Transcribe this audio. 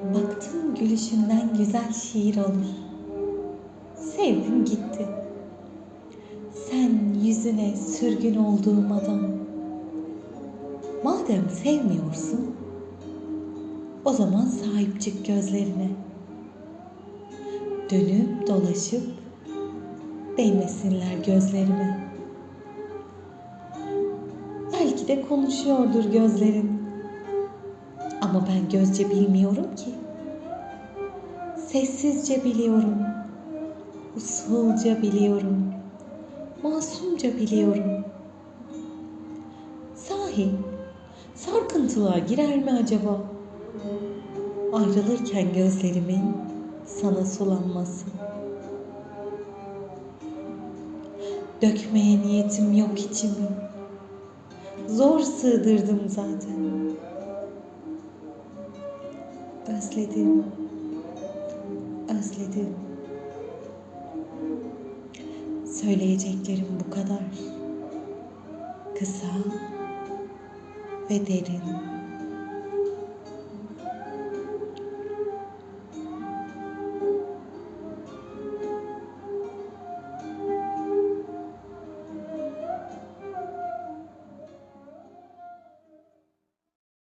Hayatın gülüşünden güzel şiir olur. Sevdim gitti. Sen yüzüne sürgün olduğum adam. Madem sevmiyorsun, o zaman sahip çık gözlerine. Dönüp dolaşıp değmesinler gözlerime. Belki de konuşuyordur gözlerin. Ama ben gözce bilmiyorum ki. Sessizce biliyorum. Usulca biliyorum. Masumca biliyorum. Sahi sarkıntılığa girer mi acaba? Ayrılırken gözlerimin sana sulanması. Dökmeye niyetim yok içimi. Zor sığdırdım zaten. Özledim. Özledim. Söyleyeceklerim bu kadar. Kısa ve derin.